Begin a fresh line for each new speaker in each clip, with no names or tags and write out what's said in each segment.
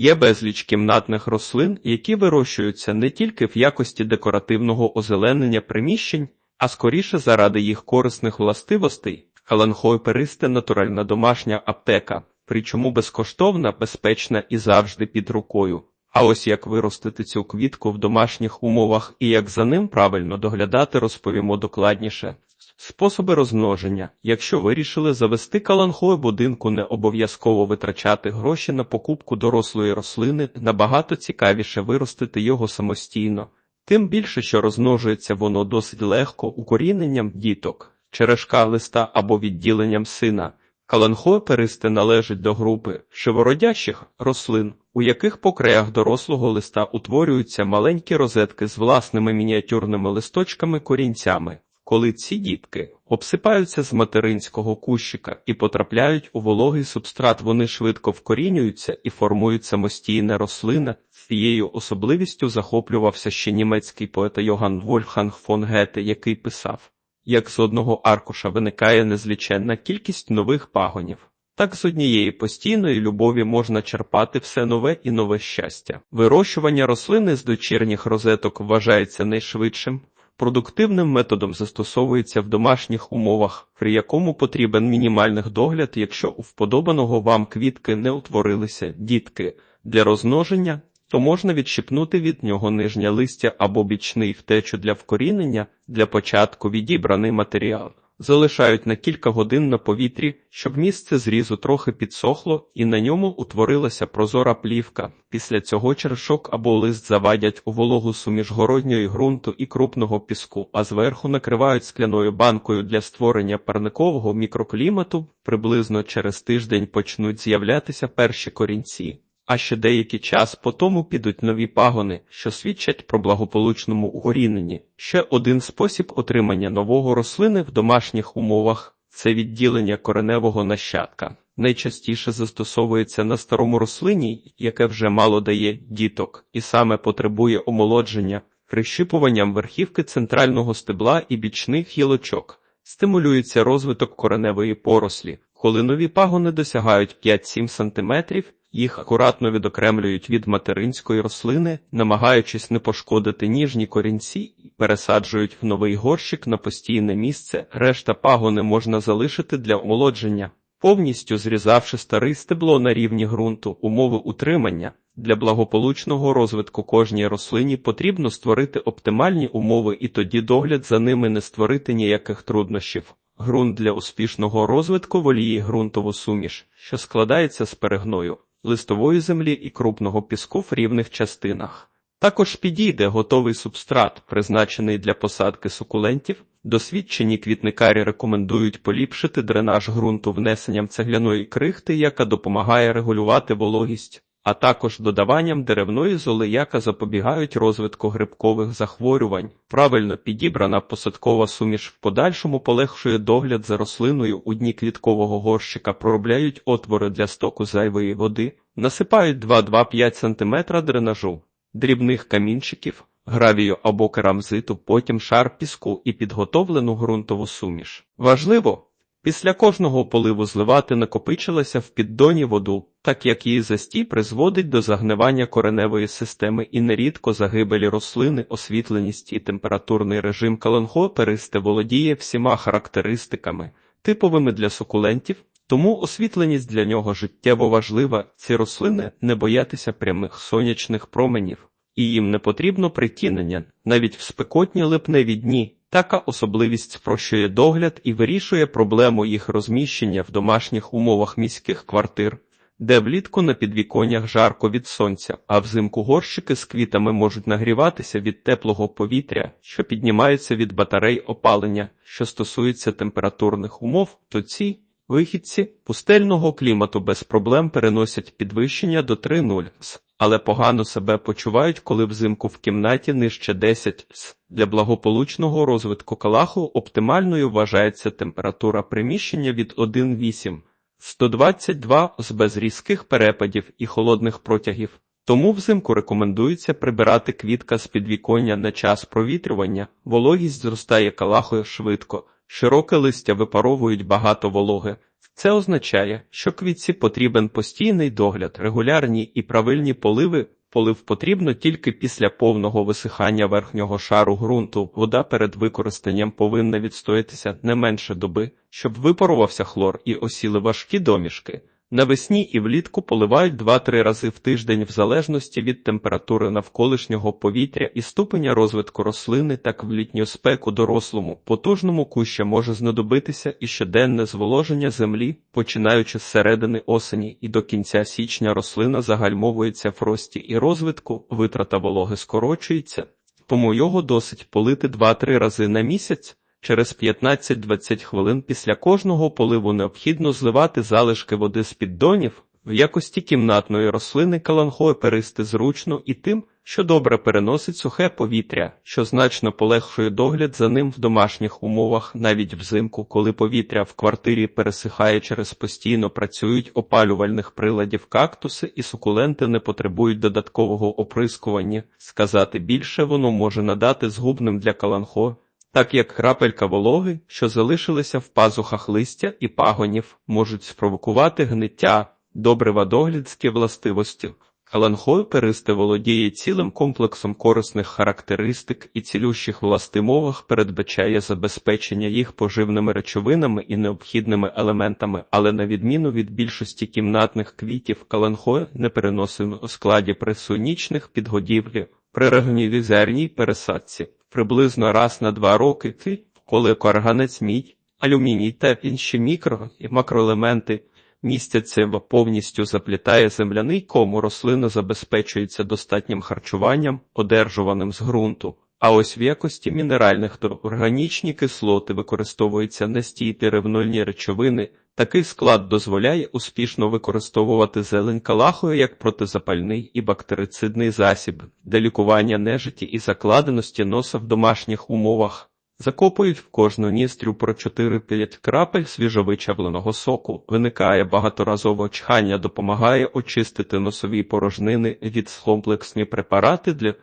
Є безліч кімнатних рослин, які вирощуються не тільки в якості декоративного озеленення приміщень, а скоріше заради їх корисних властивостей. Каланхойперисте натуральна домашня аптека, причому безкоштовна, безпечна і завжди під рукою. А ось як виростити цю квітку в домашніх умовах і як за ним правильно доглядати, розповімо докладніше. Способи розмноження. Якщо вирішили завести каланхой будинку, не обов'язково витрачати гроші на покупку дорослої рослини, набагато цікавіше виростити його самостійно. Тим більше, що розмножується воно досить легко укоріненням діток, черешка листа або відділенням сина. Каланхоеперисти належать до групи шивородящих рослин, у яких по краях дорослого листа утворюються маленькі розетки з власними мініатюрними листочками корінцями. Коли ці дітки обсипаються з материнського кущика і потрапляють у вологий субстрат, вони швидко вкорінюються і формують самостійне рослина. Цією особливістю захоплювався ще німецький поет Йоган Вольфганг фон Гете, який писав як з одного аркуша виникає незліченна кількість нових пагонів. Так з однієї постійної любові можна черпати все нове і нове щастя. Вирощування рослини з дочірніх розеток вважається найшвидшим. Продуктивним методом застосовується в домашніх умовах, при якому потрібен мінімальний догляд, якщо у вподобаного вам квітки не утворилися дітки для розмноження, то можна відщипнути від нього нижнє листя або бічний втечу для вкорінення, для початку відібраний матеріал. Залишають на кілька годин на повітрі, щоб місце зрізу трохи підсохло і на ньому утворилася прозора плівка. Після цього чершок або лист завадять у вологу суміш городньої ґрунту і крупного піску, а зверху накривають скляною банкою для створення парникового мікроклімату. Приблизно через тиждень почнуть з'являтися перші корінці. А ще деякий час по тому підуть нові пагони, що свідчать про благополучному укоріненні. Ще один спосіб отримання нового рослини в домашніх умовах це відділення кореневого нащадка. Найчастіше застосовується на старому рослині, яке вже мало дає діток, і саме потребує омолодження, прищипуванням верхівки центрального стебла і бічних гілочок. Стимулюється розвиток кореневої порослі. Коли нові пагони досягають 5-7 см, їх акуратно відокремлюють від материнської рослини, намагаючись не пошкодити ніжні корінці, і пересаджують в новий горщик на постійне місце. Решта пагони можна залишити для омолодження, повністю зрізавши старий стебло на рівні ґрунту, умови утримання. Для благополучного розвитку кожній рослині потрібно створити оптимальні умови, і тоді догляд за ними не створити ніяких труднощів. Ґрунт для успішного розвитку воліє ґрунтову суміш, що складається з перегною листової землі і крупного піску в рівних частинах. Також підійде готовий субстрат, призначений для посадки сукулентів. Досвідчені квітникарі рекомендують поліпшити дренаж ґрунту внесенням цегляної крихти, яка допомагає регулювати вологість, а також додаванням деревної золи, яка запобігають розвитку грибкових захворювань. Правильно підібрана посадкова суміш в подальшому полегшує догляд за рослиною у дні квіткового горщика, проробляють отвори для стоку зайвої води, насипають 2-2-5 см дренажу, дрібних камінчиків, гравію або керамзиту, потім шар піску і підготовлену ґрунтову суміш. Важливо, Після кожного поливу зливати накопичилася в піддоні воду, так як її застій призводить до загнивання кореневої системи і нерідко загибелі рослини, освітленість і температурний режим каланхоперисте володіє всіма характеристиками, типовими для сукулентів, тому освітленість для нього життєво важлива. Ці рослини не боятися прямих сонячних променів, і їм не потрібно притінення навіть в спекотні липневі дні. Така особливість спрощує догляд і вирішує проблему їх розміщення в домашніх умовах міських квартир, де влітку на підвіконнях жарко від сонця, а взимку горщики з квітами можуть нагріватися від теплого повітря, що піднімається від батарей опалення, що стосується температурних умов, то ці вихідці пустельного клімату без проблем переносять підвищення до 3,0 с але погано себе почувають, коли взимку в кімнаті нижче 10 с. Для благополучного розвитку калаху оптимальною вважається температура приміщення від 1,8 122 з без різких перепадів і холодних протягів. Тому взимку рекомендується прибирати квітка з підвіконня на час провітрювання, вологість зростає калахою швидко, широке листя випаровують багато вологи, Це означає, що квітці потрібен постійний догляд, регулярні і правильні поливи. Полив потрібно тільки після повного висихання верхнього шару ґрунту. Вода перед використанням повинна відстоятися не менше доби, щоб випарувався хлор і осіли важкі домішки. Навесні і влітку поливають 2-3 рази в тиждень в залежності від температури навколишнього повітря і ступеня розвитку рослини, так в літню спеку дорослому, потужному куща може знадобитися і щоденне зволоження землі, починаючи з середини осені і до кінця січня рослина загальмовується в рості і розвитку, витрата вологи скорочується, тому його досить полити 2-3 рази на місяць. Через 15-20 хвилин після кожного поливу необхідно зливати залишки води з піддонів. В якості кімнатної рослини каланхой перисти зручно і тим, що добре переносить сухе повітря, що значно полегшує догляд за ним в домашніх умовах, навіть взимку, коли повітря в квартирі пересихає через постійно працюють опалювальних приладів кактуси і сукуленти не потребують додаткового оприскування. Сказати більше воно може надати згубним для каланхо так як крапелька вологи, що залишилися в пазухах листя і пагонів, можуть спровокувати гниття, добрива доглядські властивості. Каланхой перисти володіє цілим комплексом корисних характеристик і цілющих властимовах передбачає забезпечення їх поживними речовинами і необхідними елементами, але на відміну від більшості кімнатних квітів, каланхой не переносимо у складі при сонячних підгодівлі, при регнівізерній пересадці приблизно раз на два роки, ти, коли карганець мідь, алюміній та інші мікро і макроелементи містяться в повністю заплітає земляний кому рослина забезпечується достатнім харчуванням, одержуваним з ґрунту. А ось в якості мінеральних та органічні кислоти використовуються настій деревнольні речовини. Такий склад дозволяє успішно використовувати зелень калахою як протизапальний і бактерицидний засіб для лікування нежиті і закладеності носа в домашніх умовах. Закопують в кожну ністрю про 4-5 крапель свіжовичавленого соку. Виникає багаторазове чхання, допомагає очистити носові порожнини від комплексні препарати для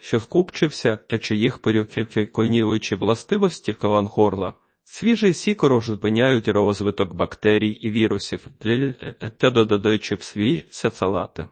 що вкупчився, та чиїх періфіконілуючі властивості калангорла. Свіжий сікор зупиняють розвиток бактерій і вірусів, та додаючи в свій салати.